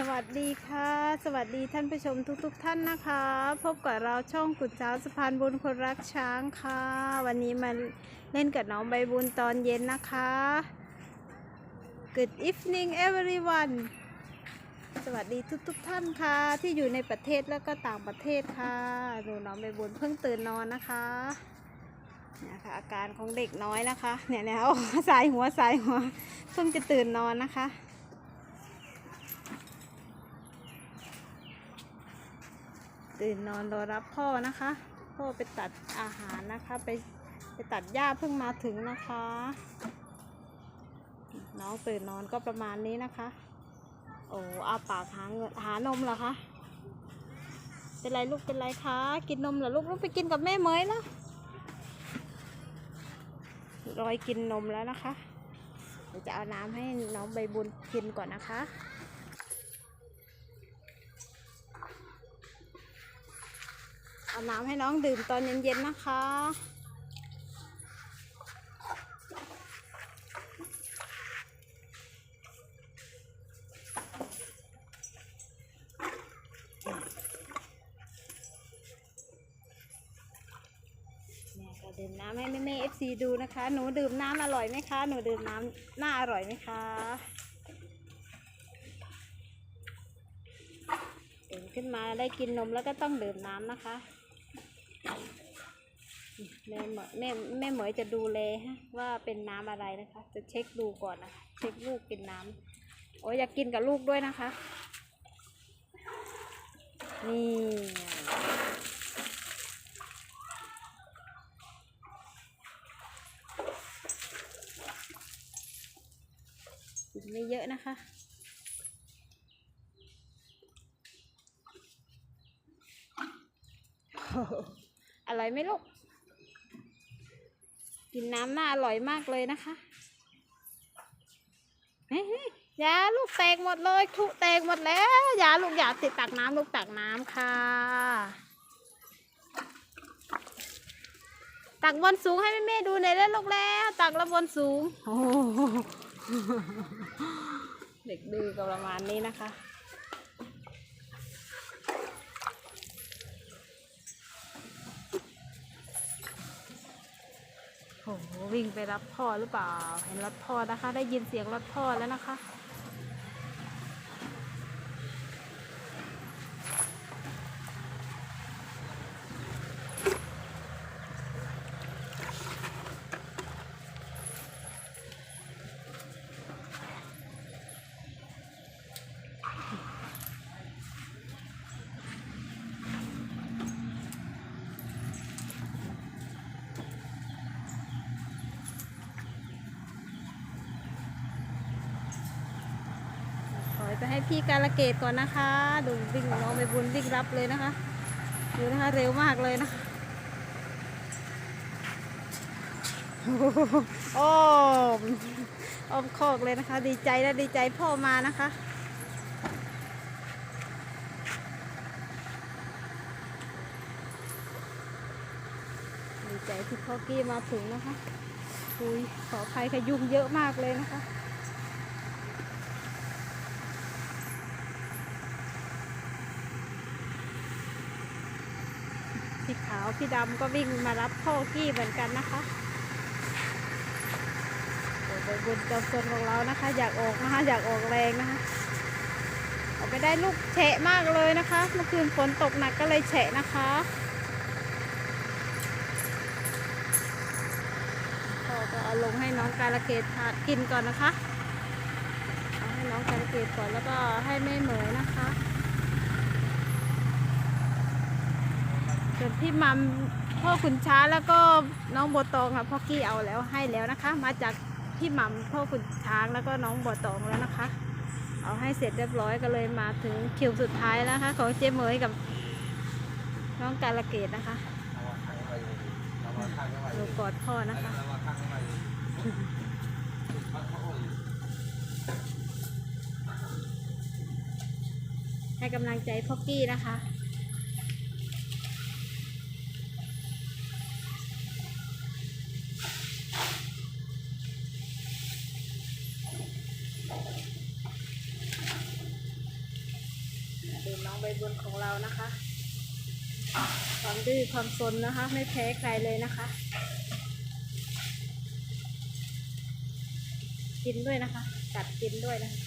สวัสดีค่ะ สวัสดีท่านผู้ชมทุกๆทท่านนะคะ พบกับเราช่องกุดจ้าสะพานบุญคนรักช้างค่ะ วันนี้มาเล่นกับน้องใบบุญตอนเย็นนะคะ Good evening everyone สวัสดีทุกๆทท่านค่ะ ที่อยู่ในประเทศแล้วก็ต่างประเทศค่ะดูน้องใบบุญเพิ่งตื่นนอนนะคะนี่ค่ะอาการของเด็กน้อยนะคะเนี่ยเนี่ยโอ้สายหัวสายหัวเพิ่งจะตื่นนอนนะคะ ตื่นนอนรอรับพ่อนะคะ พ่อไปตัดอาหารนะคะ ไปไปตัดหญ้าเพิ่งมาถึงนะคะ น้องตื่นนอนก็ประมาณนี้นะคะ โอ้อาปากหาเงินหานมเหรอคะเป็นไรลูกเป็นไรคะกินนมเหรอลูกลูกไปกินกับแม่เมยแล้วรอยกินนมแล้วนะคะเดี๋ยวจะเอาน้ำให้น้องใบบุญกินก่อนนะคะ เอาน้ำให้น้องดื่มตอนเย็นๆนะคะแม่ก็ดื่มน้ำให้แม่แม่เอฟซีดูนะคะ หนูดื่มน้ำอร่อยไหมคะ หนูดื่มน้ำน่าอร่อยไหมคะตื่นขึ้นมาได้กินนมแล้วก็ต้องดื่มน้ำนะคะ แม่เหมยแม่แม่เหมยจะดูแลฮะว่าเป็นน้ำอะไรนะคะ จะเช็คดูก่อนนะคะ เช็คลูกกินน้ำโอ้ยอยากกินกับลูกด้วยนะคะ นี่กินไม่เยอะนะคะอร่อยไหมลูก กินน้ำน่าอร่อยมากเลยนะคะเฮ้ยยาลูกแตกหมดเลยทุแตกหมดแล้วยาลูกอย่าติดตักน้ำลูกตักน้ำค่ะ ตักบนสูงให้แม่ดูหน่อยแล้วลูกแล้ว ตักแล้วบนสูง เด็กดื้อก็ประมาณนี้นะคะ โอ้วิ่งไปรับพ่อหรือเปล่า เห็นรถพ่อนะคะ ได้ยินเสียงรถพ่อแล้วนะคะ พี่การะเกดก่อนนะคะ ดูวิ่งน้องไปบุญวิ่งรับเลยนะคะ ดูนะคะเร็วมากเลยนะโอ้โอ้อมอ้อมคอกเลยนะคะ ดีใจและดีใจพ่อมานะคะดีใจที่พ่อกี้มาถึงนะคะอุยขออภัยค่ะยุ่งเยอะมากเลยนะคะ พี่ขาวพี่ดำก็วิ่งมารับพ่อกี้เหมือนกันนะคะโอ้โหบุญจอมซนของเรานะคะ อยากออกนะคะอยากออกแรงนะคะออกไปได้ลูกแฉะมากเลยนะคะ เมื่อคืนฝนตกหนักก็เลยแฉะนะคะพ่อก็เอาลงให้น้องการะเกดทานกินก่อนนะคะ เอาให้น้องการะเกดก่อนแล้วก็ให้แม่เหมยนะคะ ส่วนพี่มัมพ่อขุนช้าแล้วก็น้องบัวตองค่ะพ่อกี้เอาแล้วให้แล้วนะคะ มาจากพี่มัมพ่อขุนช้างแล้วก็น้องบัวตองแล้วนะคะ เอาให้เสร็จเรียบร้อยก็เลยมาถึงคิวสุดท้ายแล้วนะคะ ของเจ๊เหมยกับน้องการะเกดนะคะดูกอดพ่อนะคะให้กำลังใจพ่อกี้นะคะ บบนของเรานะคะ ความดื้อความสนนะคะ ไม่แพ้ใครเลยนะคะ กินด้วยนะคะ กัดกินด้วยนะคะ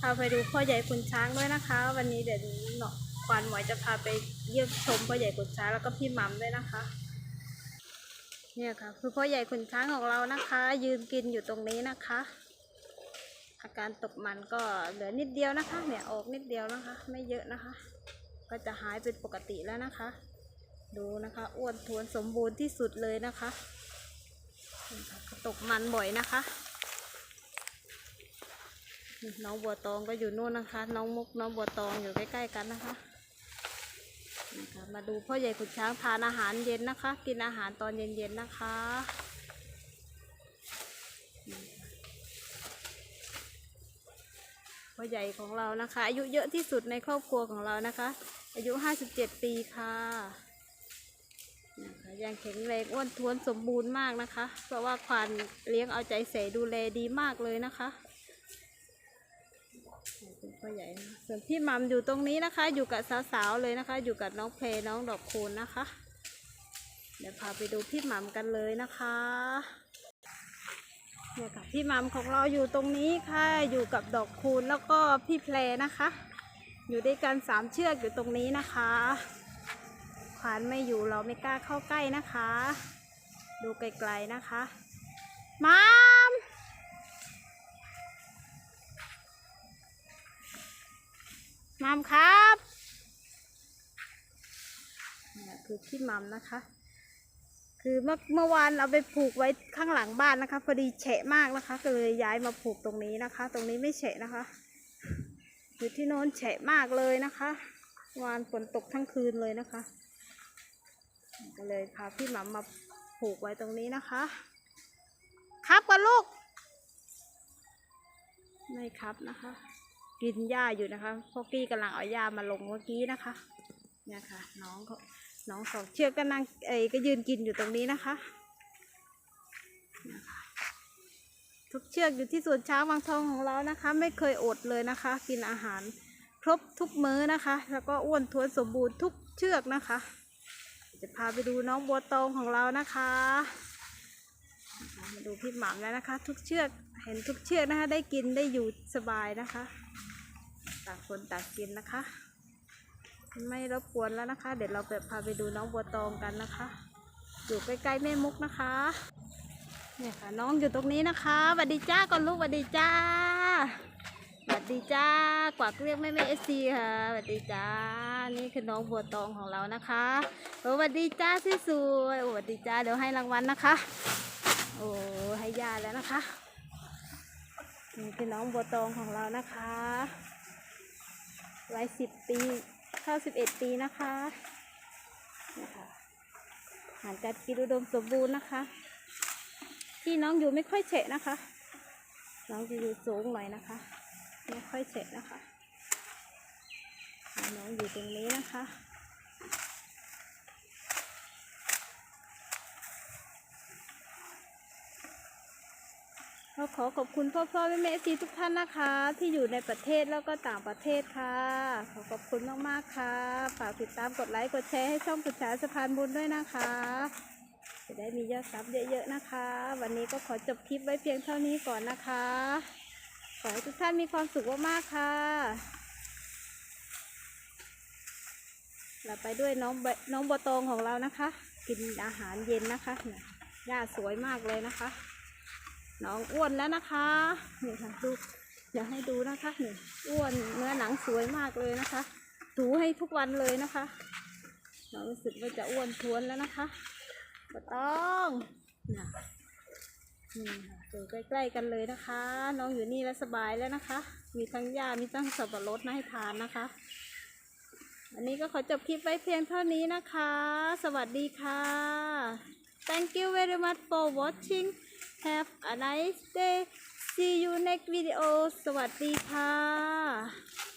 พาไปดูพ่อใหญ่ขุนช้างด้วยนะคะ วันนี้เดี๋ยวหนอควานหมวยจะพาไปเยี่ยมชมพ่อใหญ่ขุนช้างแล้วก็พี่มัมด้วยนะคะ เนี่ยค่ะ คือพ่อใหญ่ขุนช้างของเรานะคะ ยืนกินอยู่ตรงนี้นะคะ อาการตกมันก็เหลือนิดเดียวนะคะ เนี่ยออกนิดเดียวนะคะ ไม่เยอะนะคะ ก็จะหายเป็นปกติแล้วนะคะ ดูนะคะอ้วนท้วนสมบูรณ์ที่สุดเลยนะคะตกมันบ่อยนะคะ น้องบัวตองก็อยู่นู่นนะคะ น้องมุกน้องบัวตองอยู่ใกล้ๆกันนะคะนะคะมาดูพ่อใหญ่ขุนช้างทานอาหารเย็นนะคะ กินอาหารตอนเย็นๆนะคะพ่อใหญ่ของเรานะคะ อายุเยอะที่สุดในครอบครัวของเรานะคะ อายุ 57 ปีค่ะนะคะยังแข็งแรงอ้วนท้วนสมบูรณ์มากนะคะ เพราะว่าควานเลี้ยงเอาใจใส่ดูแลดีมากเลยนะคะ พ่อใหญ่ส่วนพี่มัมอยู่ตรงนี้นะคะ อยู่กับสาวๆเลยนะคะ อยู่กับน้องเพลน้องดอกคูณนะคะ เดี๋ยวพาไปดูพี่มัมกันเลยนะคะเนี่ยค่ะพี่มัมของเราอยู่ตรงนี้ค่ะ อยู่กับดอกคูณแล้วก็พี่เพลนะคะ อยู่ด้วยกันสามเชือกอยู่ตรงนี้นะคะขวานไม่อยู่เราไม่กล้าเข้าใกล้นะคะ ดูไกลๆนะคะมัม มัมครับนี่คือพี่มัมนะคะ คือเมื่อเมื่อวานเอาไปผูกไว้ข้างหลังบ้านนะคะ พอดีแฉะมากนะคะ ก็เลยย้ายมาผูกตรงนี้นะคะ ตรงนี้ไม่แฉะนะคะ อยู่ที่โน้นแฉะมากเลยนะคะเมื่อวานฝนตกทั้งคืนเลยนะคะ ก็เลยพาพี่หมัมมาผูกไว้ตรงนี้นะคะ ครับกันลูก ไม่ครับนะคะ กินหญ้าอยู่นะคะพ่อกี้กำลังเอาหญ้ามาลงเมื่อกี้นะคะเนี่ยค่ะน้องเขาน้องสองเชือกก็นั่งเอ้ก็ยืนกินอยู่ตรงนี้นะคะเนี่ยค่ะทุกเชือกอยู่ที่สวนช้างวังทองของเรานะคะ ไม่เคยอดเลยนะคะ กินอาหารครบทุกมื้อนะคะ แล้วก็อ้วนท้วนสมบูรณ์ทุกเชือกนะคะ จะพาไปดูน้องบัวตองของเรานะคะนะคะมาดูพี่หม่ำแล้วนะคะ ทุกเชือก เห็นทุกเชือกนะคะ ได้กินได้อยู่สบายนะคะต่างคนต่างกินนะคะ ไม่รบกวนแล้วนะคะ เดี๋ยวเราไปพาไปดูน้องบัวตองกันนะคะ อยู่ใกล้ๆแม่มุกนะคะเนี่ยค่ะน้องอยู่ตรงนี้นะคะสวัสดีจ้าก่อนลูกสวัสดีจ้าสวัสดีจ้ากวักเรียกแม่แม่เอซีค่ะสวัสดีจ้า นี่คือน้องบัวตองของเรานะคะโอ้สวัสดีจ้าที่สวยโอ้สวัสดีจ้าเดี๋ยวให้รางวัลนะคะ โอ้ให้ยาแล้วนะคะ นี่คือน้องบัวตองของเรานะคะวัยสิบปีเข้าสิบเอ็ดปีนะคะนี่ค่ะอาหารการกินอุดมสมบูรณ์นะคะ ที่น้องอยู่ไม่ค่อยเฉะนะคะ น้องจะอยู่สูงหน่อยนะคะ ไม่ค่อยเฉะนะคะ น้องอยู่ตรงนี้นะคะ ก็ขอขอบคุณพ่อพ่อแม่แม่ซีทุกท่านนะคะ ที่อยู่ในประเทศแล้วก็ต่างประเทศค่ะ ขอขอบคุณมากๆค่ะ ฝากติดตามกดไลค์กดแชร์ให้ช่องปุจฉาสะพานบุญด้วยนะคะ จะได้มียอดซับเยอะๆนะคะ วันนี้ก็ขอจบคลิปไว้เพียงเท่านี้ก่อนนะคะ ขอให้ทุกท่านมีความสุขมากๆค่ะเราไปด้วยน้องใบน้องบัวตองของเรานะคะ กินอาหารเย็นนะคะเนี่ยหญ้าสวยมากเลยนะคะ น้องอ้วนแล้วนะคะนี่ค่ะดูเดี๋ยวให้ดูนะคะนี่อ้วนเนื้อหนังสวยมากเลยนะคะ ถูให้ทุกวันเลยนะคะ เรารู้สึกว่าจะอ้วนท้วนแล้วนะคะก็ต้องนะนี่ค่ะอยู่ใกล้ๆกันเลยนะคะ น้องอยู่นี่แล้วสบายแล้วนะคะ มีทั้งหญ้ามีทั้งสับปะรดมาให้ทานนะคะวันนี้ก็ขอจบคลิปไว้เพียงเท่านี้นะคะ สวัสดีค่ะ Thank you very much for watching Have a nice day see you next video สวัสดีค่ะ